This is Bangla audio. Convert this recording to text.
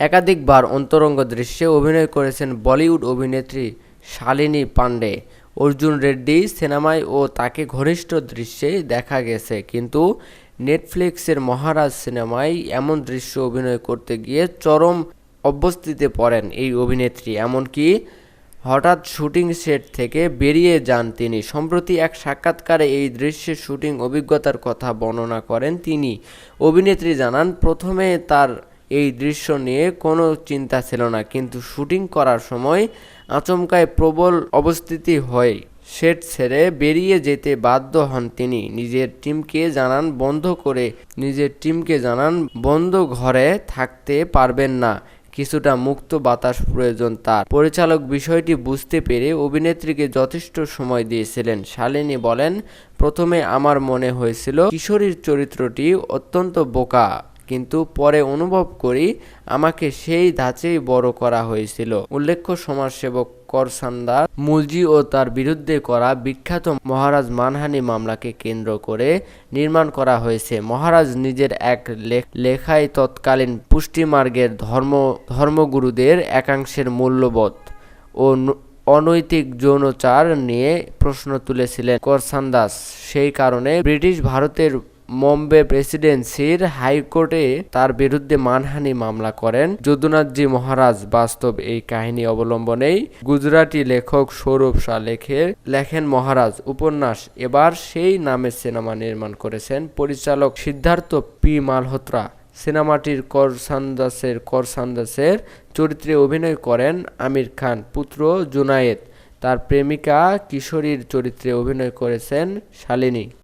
একাধিকবার অন্তরঙ্গ দৃশ্যে অভিনয় করেছেন বলিউড অভিনেত্রী শালিনী পান্ডে অর্জুন রেড্ডি সিনেমায় ও তাকে ঘনিষ্ঠ দৃশ্যে দেখা গেছে, কিন্তু নেটফ্লিক্সের মহারাজ সিনেমায় এমন দৃশ্য অভিনয় করতে গিয়ে চরম অবস্থিতে পড়েন এই অভিনেত্রী। এমনকি হঠাৎ শুটিং সেট থেকে বেরিয়ে যান তিনি। সম্প্রতি এক সাক্ষাৎকারে এই দৃশ্যের শুটিং অভিজ্ঞতার কথা বর্ণনা করেন তিনি। অভিনেত্রী জানান, প্রথমে তার এই দৃশ্য নিয়ে কোনো চিন্তা ছিল না, কিন্তু শুটিং করার সময় আচমকায় প্রবল অবস্থিতি হয় সেট ছেড়ে বেরিয়ে যেতে বাধ্য হন তিনি। নিজের টিমকে জানান বন্ধ করে, নিজের টিমকে জানান বন্ধ ঘরে থাকতে পারবেন না। কিছুটা মুক্ত বাতাস প্রয়োজন তার। পরিচালক বিষয়টি বুঝতে পেরে অভিনেত্রীকে যথেষ্ট সময় দিয়েছিলেন। শালিনী বলেন, প্রথমে আমার মনে হয়েছিল কিশোরীর চরিত্রটি অত্যন্ত বোকা। কিন্তু পরে অনুভব করি আমাকে সেই ধাঁচেই বড় করা হয়েছিল। উল্লেখ্য সমাজসেবক করসান্দা মুলজি ও তার বিরুদ্ধে করা বিখ্যাত মহারাজ মানহানি মামলাকে কেন্দ্র করে নির্মাণ করা হয়েছে। মহারাজ নিজের এক লেখ- লেখায় তৎকালীন পুষ্টিমার্গের ধর্ম, ধর্মগুরুদের একাংশের মূল্যবোধ ও অনৈতিক যৌনচার নিয়ে প্রশ্ন তুলেছিলেন করসান্দাস সেই কারণে ব্রিটিশ ভারতের বম্বে প্রেসিডেন্সির হাইকোর্টে তার বিরুদ্ধে মানহানি মামলা করেন। যদুনাথজি মহারাজ বাস্তব এই কাহিনী অবলম্বনেই গুজরাটি লেখক সৌরভ শাহ লেখে লেখেন, মহারাজ, উপন্যাস এবার সেই নামে সিনেমা নির্মাণ করেছেন। পরিচালক সিদ্ধার্থ পি মালহোত্রা। সিনেমাটির করসান্দাসের করসান্দাসের চরিত্রে অভিনয় করেন আমির খান, পুত্র জুনায়েদ। তার প্রেমিকা কিশোরীর চরিত্রে অভিনয় করেছেন শালিনী।